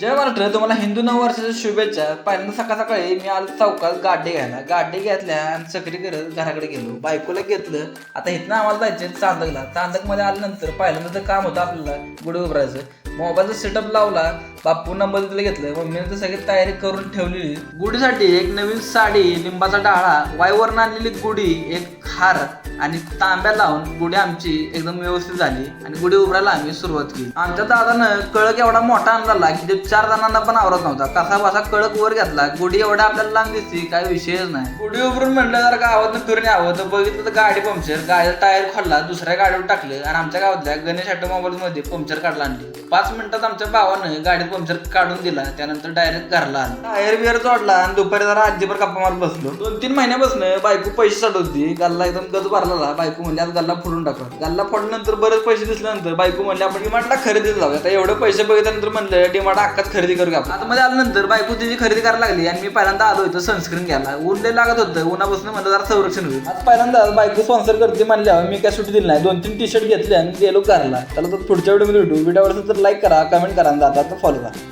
जय महाराष्ट्र तुम्हाला हिंदू नववर्षाच्या शुभेच्छा. पहिल्यांदा सकाळ सकाळी मी आलो चौकात गाडी घ्यायला. गाडी घेतल्या आणि सगळी करत घराकडे गेलो. बायकोला घेतलं. आता इथनं आम्हाला जायचं चांदकला. चांदकमध्ये आल्यानंतर पहिल्यांदा तर काम होतं आपल्याला गुढी उभारायचं. मोबाईलचा सेटअप लावला. बापू नंबर तिला घेतलं. मम्मीने तर सगळी तयारी करून ठेवलेली. गुढीसाठी एक नवीन साडी लिंबाचा डाळा वाईवरनं आणलेली गुढी एक हार आणि तांब्या लावून गुढी आमची एकदम व्यवस्थित झाली आणि गुढी उभारायला आम्ही सुरुवात केली. आमच्या दादानं कळक एवढा मोठा आणला की ते चार जणांना पण आवरत नव्हता. कसा बसा कळक वर घेतला. गुढी एवढा आपल्याला लांब दिसते काय विषयच नाही. गुढी उभारून म्हटलं जर गावात फिरून यावं. तर बघितलं तर गाडी पंक्चर गाडीचा टायर खोलला दुसऱ्या गाडीवर टाकलं आणि आमच्या गावातल्या गणेश ऑटोमोबाईल मध्ये पंक्चर काढला आणली. पाच मिनिटात आमच्या भावानं गाडीत पंक्चर काढून दिला त्यानंतर डायरेक्ट घरला आला. टायर बिअर जोडला आणि दुपारी जरा आजीवर गप्पा मारत बसलो. दोन तीन महिन्यापासून बायको पैसे साठवती गल्ला एकदम गज भरला बायको म्हणली आज गल्ला फोडून टाकला गल्ला फोडल्यानंतर बरेच पैसे दिसल्यानंतर बायको म्हणली आपण डिमांडला खरेदीला जाऊया आता एवढे पैसे बघितल्यानंतर म्हणलं डिमांड अक्काच खरेदी करू आपण. आता मध्ये आल्यानंतर बायको तिची खरेदी करायला लागली आणि मी पहिल्यांदा आलो इथं सनस्क्रीन घ्यायला. ऊन लय लागत होतं. उन्हापासून म्हणलं जरा संरक्षण होईल. आज पहिल्यांदा बायको स्पॉन्सर करते म्हणल्यावर मी काय सुट्टी दिली नाही. दोन तीन टी शर्ट घेतले आणि गेलो घरला. त्याला तर पुढच्या व्हिडिओमध्ये भेटू. व्हिडिओ आवडला तर लाईक करा कमेंट करा आणि जाता. तर फॉलो करा